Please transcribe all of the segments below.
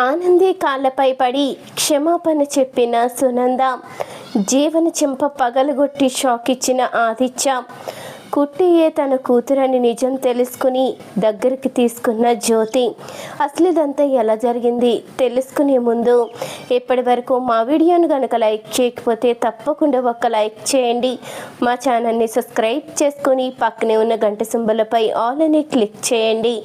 ఆనందే కాళ్ళపై పడి క్షమాపణ చెప్పిన సునంద జీవన చెంప పగలగొట్టి షాక్ ఇచ్చిన ఆదిత్య కుట్టియే తన కూతురని నిజం తెలుసుకుని దగ్గరికి తీసుకున్న జ్యోతి అసలు ఇదంతా ఎలా జరిగింది? తెలుసుకునే ముందు ఇప్పటి వరకు మా వీడియోను కనుక లైక్ చేయకపోతే తప్పకుండా ఒక లైక్ చేయండి. మా ఛానల్ని సబ్స్క్రైబ్ చేసుకొని పక్కనే ఉన్న గంట సింబలపై ఆల్ అని క్లిక్ చేయండి.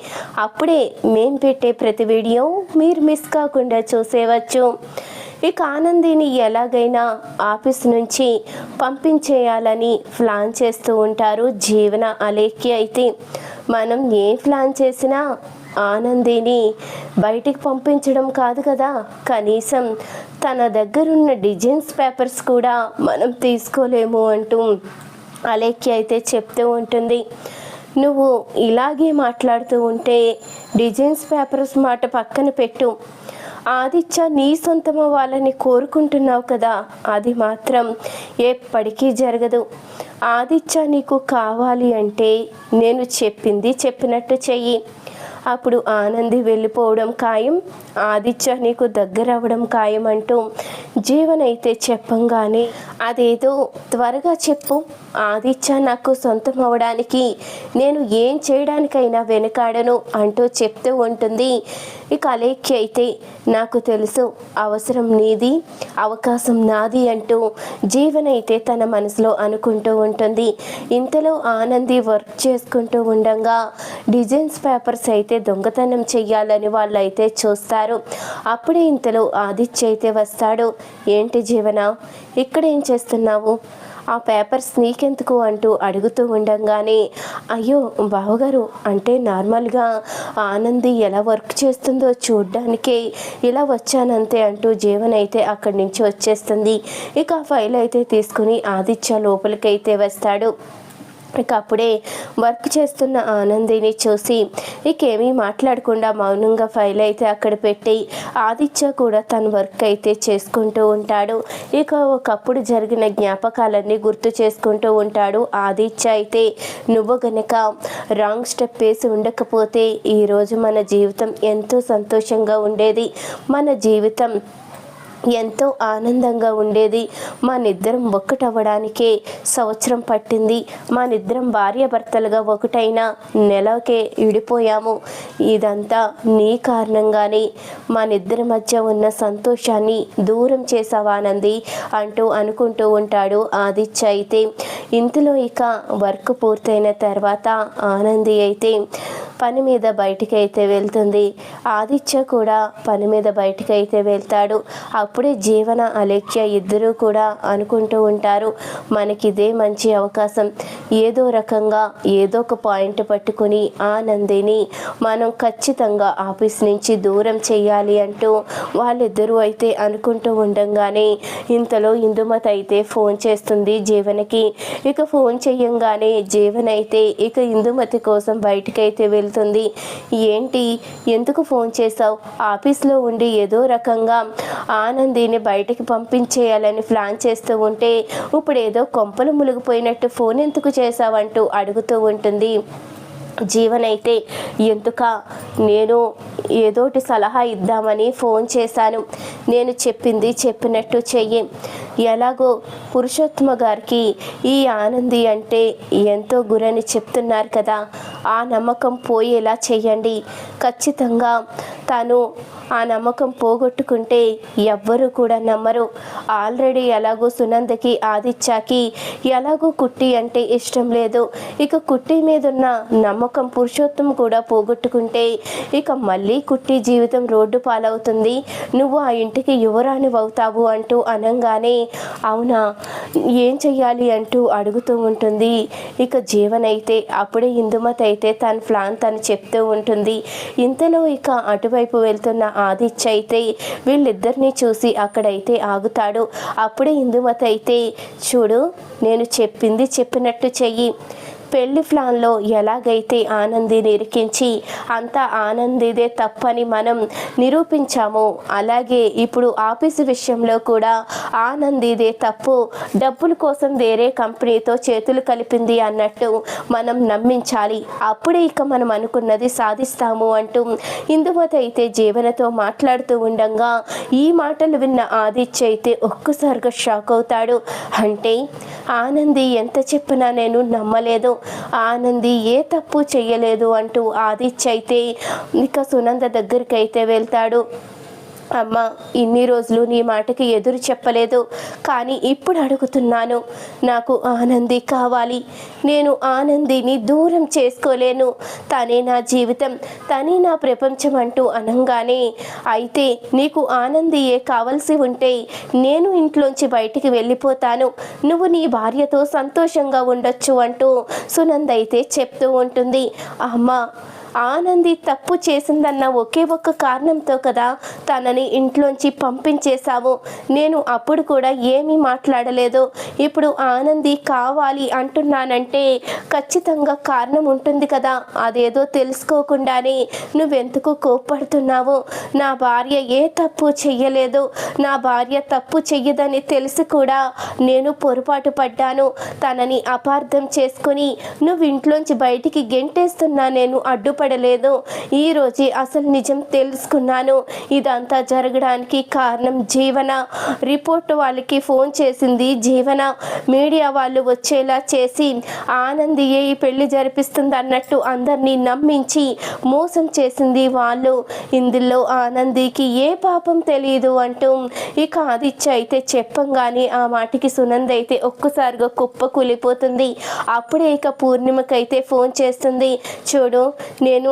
అప్పుడే మేము పెట్టే ప్రతి వీడియో మీరు మిస్ కాకుండా చూసేవచ్చు. ఇక ఆనందిని ఎలాగైనా ఆఫీస్ నుంచి పంపించేయాలని ప్లాన్ చేస్తూ ఉంటారు జీవన అలేఖ్య అయితే. మనం ఏ ప్లాన్ చేసినా ఆనందిని బయటికి పంపించడం కాదు కదా. కనీసం తన దగ్గరున్న డిజైన్స్ పేపర్స్ కూడా మనం తీసుకోలేము అంటూ అలేఖ్య అయితే చెప్తూ ఉంటుంది. నువ్వు ఇలాగే మాట్లాడుతూ ఉంటే డిజైన్స్ పేపర్స్ మాట పక్కన పెట్టు. ఆదిత్య నీ సొంతం అవ్వాలని కోరుకుంటున్నావు కదా? అది మాత్రం ఎప్పటికీ జరగదు. ఆదిత్య నీకు కావాలి అంటే నేను చెప్పింది చెప్పినట్టు చెయ్యి. అప్పుడు ఆనంది వెళ్ళిపోవడం ఖాయం ఆదిత్య నీకు దగ్గర అవ్వడం ఖాయం అంటూ జీవనైతే చెప్పంగానే అదేదో త్వరగా చెప్పు. ఆదిత్య నాకు సొంతం అవడానికి నేను ఏం చేయడానికైనా వెనుకాడను అంటూ చెప్తూ ఉంటుంది. ఇక అలేఖ్య అయితే నాకు తెలుసు అవసరం నీది అవకాశం నాది అంటూ జీవన అయితే తన మనసులో అనుకుంటూ ఉంటుంది. ఇంతలో ఆనంది వర్క్ చేసుకుంటూ ఉండగా డిజైన్స్ పేపర్స్ అయితే దొంగతనం చెయ్యాలని వాళ్ళు అయితే చూస్తారు. అప్పుడే ఇంతలో ఆదిత్య అయితే వస్తాడు. ఏంటి జీవన ఇక్కడ ఏం చేస్తున్నావు? ఆ పేపర్స్ నీకెందుకు అంటూ అడుగుతూ ఉండంగానే అయ్యో బావగారు అంటే నార్మల్గా ఆనంది ఎలా వర్క్ చేస్తుందో చూడ్డానికే ఇలా వచ్చానంతే అంటూ జీవన్ అయితే అక్కడి నుంచి వచ్చేస్తుంది. ఇక ఆ ఫైల్ అయితే తీసుకుని ఆదిత్య లోపలికైతే వస్తాడు. ఇక అప్పుడే వర్క్ చేస్తున్న ఆనందిని చూసి ఇకేమీ మాట్లాడకుండా మౌనంగా ఫైల్ అయితే అక్కడ పెట్టి ఆదిత్య కూడా తన వర్క్ అయితే చేసుకుంటూ ఉంటాడు. ఇక ఒకప్పుడు జరిగిన జ్ఞాపకాలన్నీ గుర్తు చేసుకుంటూ ఉంటాడు ఆదిత్య అయితే. నువ్వు గనక రాంగ్ స్టెప్ వేసి ఉండకపోతే ఈరోజు మన జీవితం ఎంతో సంతోషంగా ఉండేది. మన జీవితం ఎంతో ఆనందంగా ఉండేది. మా నిద్రం ఒక్కటవ్వడానికే సంవత్సరం పట్టింది. మా నిద్దరం భార్యాభర్తలుగా ఒకటైన నెలకే విడిపోయాము. ఇదంతా నీ కారణంగానే. మా నిద్ర మధ్య ఉన్న సంతోషాన్ని దూరం చేసావానంది అంటూ అనుకుంటూ ఉంటాడు ఆదిత్య అయితే. ఇంతలో ఇక వర్క్ పూర్తయిన తర్వాత ఆనంది అయితే పని మీద బయటికైతే వెళ్తుంది. ఆదిత్య కూడా పని మీద బయటికైతే అయితే వెళ్తాడు. అప్పుడే జీవన అలేఖ్య ఇద్దరూ కూడా అనుకుంటూ ఉంటారు మనకిదే మంచి అవకాశం. ఏదో రకంగా ఏదో ఒక పాయింట్ పట్టుకుని ఆనందిని మనం ఖచ్చితంగా ఆఫీస్ నుంచి దూరం చేయాలి అంటూ వాళ్ళిద్దరూ అయితే అనుకుంటూ ఉండంగానే ఇంతలో ఇందుమత అయితే ఫోన్ చేస్తుంది జీవనకి. ఇక ఫోన్ చేయంగానే జీవన్ అయితే ఇక ఇందుమతి కోసం బయటికైతే వెళ్తుంది. ఏంటి? ఎందుకు ఫోన్ చేసావు ఆఫీస్లో ఉండి ఏదో రకంగా ఆనందిని బయటికి పంపించేయాలని ప్లాన్ చేస్తూ ఉంటే ఇప్పుడు ఏదో కొంపలు మునిగిపోయినట్టు ఫోన్ ఎందుకు చేసావంటూ అడుగుతూ ఉంటుంది. జీవనైతే ఎందుక? నేను ఏదోటి సలహా ఇద్దామని ఫోన్ చేశాను. నేను చెప్పింది చెప్పినట్టు చెయ్యి. ఎలాగో పురుషోత్తమ గారికి ఈ ఆనంది అంటే ఎంతో గురని చెప్తున్నారు కదా. ఆ నమ్మకం పోయేలా చేయండి. ఖచ్చితంగా తను ఆ నమ్మకం పోగొట్టుకుంటే ఎవ్వరూ కూడా నమ్మరు. ఆల్రెడీ ఎలాగో సునందకి ఆదిత్యకి ఎలాగో కుట్టి అంటే ఇష్టం లేదు. ఇక కుట్టి మీద ఉన్న నమ్మకం పురుషోత్తం కూడా పోగొట్టుకుంటే ఇక మళ్ళీ కుట్టి జీవితం రోడ్డు పాలవుతుంది. నువ్వు ఆ ఇంటికి యువరాణి అవుతావు అంటూ అనంగానే అవునా? ఏం చెయ్యాలి అంటూ అడుగుతూ ఉంటుంది. ఇక జీవనైతే అప్పుడే ఇందుమతి అయితే తన ప్లాన్ తను చెప్తూ ఉంటుంది. ఇంతలో ఇక అటువైపు వెళ్తున్న ఆదిత్య అయితే వీళ్ళిద్దరిని చూసి అక్కడైతే ఆగుతాడు. అప్పుడే ఇందుమతి అయితే చూడు నేను చెప్పింది చెప్పినట్టు చెయ్యి. పెళ్ళి ప్లాన్లో ఎలాగైతే ఆనంది నిరికించి అంతా ఆనందిదే తప్పని మనం నిరూపించాము అలాగే ఇప్పుడు ఆఫీసు విషయంలో కూడా ఆనందిదే తప్పు డబ్బుల కోసం వేరే కంపెనీతో చేతులు కలిపింది అన్నట్టు మనం నమ్మించాలి. అప్పుడే ఇక మనం అనుకున్నది సాధిస్తాము అంటూ ఇందుమత అయితే జీవనతో మాట్లాడుతూ ఉండగా ఈ మాటలు విన్న ఆదిత్య అయితే ఒక్కసారిగా షాక్ అవుతాడు. అంటే ఆనంది ఎంత చెప్పినా నేను నమ్మలేదు. ఆనంది ఏ తప్పు చేయలేదు అంటూ ఆదిత్య అయితే ఇక సునంద దగ్గరికి అయితే వెళ్తాడు. అమ్మ ఇన్ని రోజులు నీ మాటకి ఎదురు చెప్పలేదు కానీ ఇప్పుడు అడుగుతున్నాను నాకు ఆనంది కావాలి. నేను ఆనందిని దూరం చేసుకోలేను. తనే నా జీవితం తనే నా ప్రపంచం అంటూ అనంగానే అయితే నీకు ఆనందియే కావలసి ఉంటే నేను ఇంట్లోంచి బయటికి వెళ్ళిపోతాను. నువ్వు నీ భార్యతో సంతోషంగా ఉండొచ్చు అంటూ సునంద అయితే చెప్తూ ఉంటుంది. అమ్మ ఆనంది తప్పు చేసిందన్న ఒకే ఒక్క కారణంతో కదా తనని ఇంట్లోంచి పంపించేశావు. నేను అప్పుడు కూడా ఏమీ మాట్లాడలేదు. ఇప్పుడు ఆనంది కావాలి అంటున్నానంటే ఖచ్చితంగా కారణం ఉంటుంది కదా. అదేదో తెలుసుకోకుండానే నువ్వెందుకు కోప్పడుతున్నావు? నా భార్య ఏ తప్పు చెయ్యలేదు. నా భార్య తప్పు చెయ్యదని తెలిసి కూడా నేను పొరపాటు పడ్డాను. తనని అపార్థం చేసుకుని నువ్వు ఇంట్లోంచి బయటికి గెంటేస్తున్నా నేను అడ్డు ఈ ఈరోజు అసలు నిజం తెలుసుకున్నాను. ఇదంతా జరగడానికి కారణం జీవన. రిపోర్ట్ వాళ్ళకి ఫోన్ చేసింది జీవన. మీడియా వాళ్ళు వచ్చేలా చేసి ఆనందియే ఈ పెళ్ళి జరిపిస్తుంది అన్నట్టు అందరినీ నమ్మించి మోసం చేసింది వాళ్ళు. ఇందులో ఆనందికి ఏ పాపం తెలియదు అంటూ ఇక ఆదిత్య అయితే చెప్పంగానే ఆ మాటికి సునంద అయితే ఒక్కసారిగా కుప్ప కూలిపోతుంది అప్పుడే ఇక పూర్ణిమకైతే ఫోన్ చేస్తుంది. చూడు నేను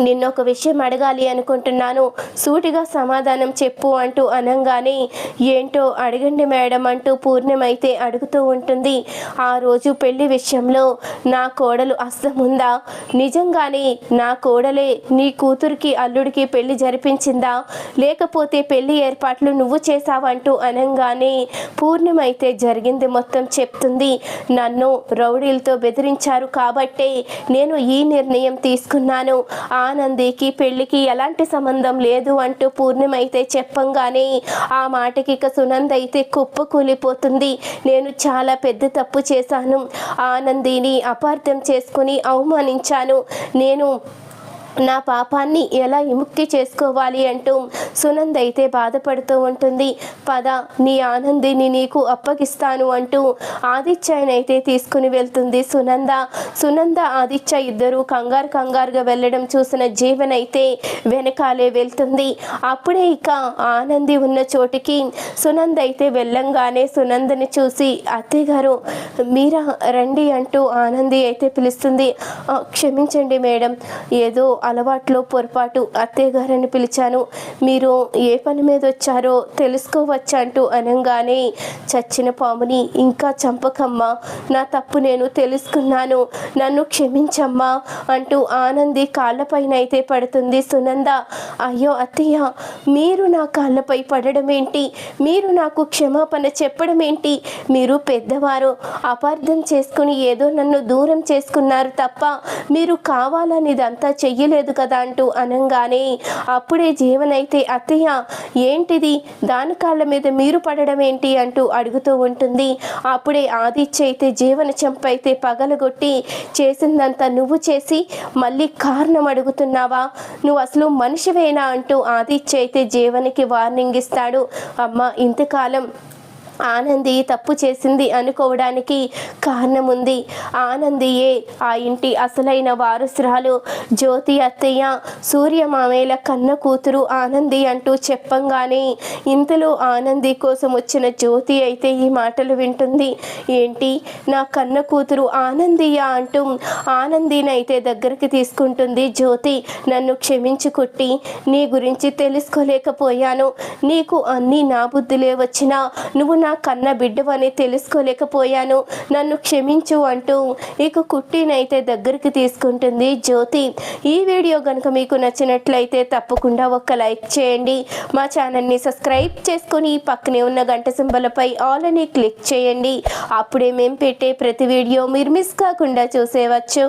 నిన్న ఒక విషయం అడగాలి అనుకుంటున్నాను. సూటిగా సమాధానం చెప్పు అంటూ అనంగానే ఏంటో అడగండి మేడం అంటూ పూర్ణమైతే అడుగుతూ ఉంటుంది. ఆ రోజు పెళ్ళి విషయంలో నా కోడలు అస్తముందా? నిజంగానే నా కోడలే నీ కూతురికి అల్లుడికి పెళ్ళి జరిపించిందా? లేకపోతే పెళ్ళి ఏర్పాట్లు నువ్వు చేశావంటూ అనంగానే పూర్ణమైతే జరిగింది మొత్తం చెప్తుంది. నన్ను రౌడీలతో బెదిరించారు కాబట్టే నేను ఈ నిర్ణయం తీసుకున్నాను. ఆనందికి పెళ్ళికి ఎలాంటి సంబంధం లేదు అంటూ పూర్ణిమైతే చెప్పంగానే ఆ మాటకి ఇక సునంద అయితే కుప్ప కూలిపోతుంది. నేను చాలా పెద్ద తప్పు చేశాను. ఆనందిని అపార్థం చేసుకుని అవమానించాను. నేను నా పాపాన్ని ఎలా విముక్తి చేసుకోవాలి అంటూ సునంద్ అయితే బాధపడుతూ ఉంటుంది. పద నీ ఆనందిని నీకు అప్పగిస్తాను అంటూ ఆదిత్యనైతే తీసుకుని వెళ్తుంది సునంద. సునంద ఆదిత్య ఇద్దరు కంగారు కంగారుగా వెళ్ళడం చూసిన జీవన్ అయితే వెనకాలే వెళ్తుంది. అప్పుడే ఇక ఆనంది ఉన్న చోటికి సునంద అయితే వెళ్ళంగానే సునందని చూసి అత్తయ్య గారు మీరా రండి అంటూ ఆనంది అయితే పిలుస్తుంది. క్షమించండి మేడం. ఏదో అలవాట్లో పొరపాటు అత్తయ్య గారని పిలిచాను. మీరు ఏ పని మీద వచ్చారో తెలుసుకోవచ్చు అంటూ అనగానే చచ్చిన పాముని ఇంకా చంపకమ్మా నా తప్పు నేను తెలుసుకున్నాను నన్ను క్షమించమ్మా అంటూ ఆనంది కాళ్ళపైన అయితే పడుతుంది సునంద. అయ్యో అత్తయ్య మీరు నా కాళ్ళపై పడడం ఏంటి మీరు నాకు క్షమాపణ చెప్పడం ఏంటి మీరు పెద్దవారు అపార్థం చేసుకుని ఏదో నన్ను దూరం చేసుకున్నారు తప్ప మీరు కావాలనేదంతా చెయ్యలేదు లేదు కదా అంటూ అనంగానే అప్పుడే జీవనైతే అత్తయ్య ఏంటిది? దాని కాళ్ళ మీద మీరు పడడం ఏంటి అంటూ అడుగుతూ ఉంటుంది. అప్పుడే ఆదిత్య అయితే జీవన చెంపైతే పగలగొట్టి చేసిందంతా నువ్వు చేసి మళ్ళీ కారణం అడుగుతున్నావా? నువ్వు అసలు మనిషివేనా? అంటూ ఆదిత్య అయితే జీవనికి వార్నింగ్ ఇస్తాడు. అమ్మ ఇంతకాలం ఆనంది తప్పు చేసింది అనుకోవడానికి కారణం ఉంది ఆనందియే ఆ ఇంటి అసలైన వారసురాలు. జ్యోతి అత్తయ్య సూర్య మామయ్యల కన్న కూతురు ఆనంది అంటూ చెప్పంగానే ఇంతలో ఆనంది కోసం వచ్చిన జ్యోతి అయితే ఈ మాటలు వింటుంది. ఏంటి? నా కన్న కూతురు ఆనందియా అంటూ ఆనందిని అయితే దగ్గరికి తీసుకుంటుంది జ్యోతి. నన్ను క్షమించు కొట్టి నీ గురించి తెలుసుకోలేకపోయాను. నీకు అన్నీ నా బుద్ధులే వచ్చినా నువ్వు నా నా కన్న బిడ్డవని తెలుసుకోలేకపోయాను. నన్ను క్షమించు అంటూ ఇక కుట్టినైతే దగ్గరికి తీసుకుంటుంది జ్యోతి. ఈ వీడియో కనుక మీకు నచ్చినట్లయితే తప్పకుండా ఒక లైక్ చేయండి. మా ఛానల్ని సబ్స్క్రైబ్ చేసుకొని పక్కనే ఉన్న గంట సింబలపై ఆల్ అని క్లిక్ చేయండి. అప్పుడే మేము పెట్టే ప్రతి వీడియో మీరు మిస్ కాకుండా చూసేవచ్చు.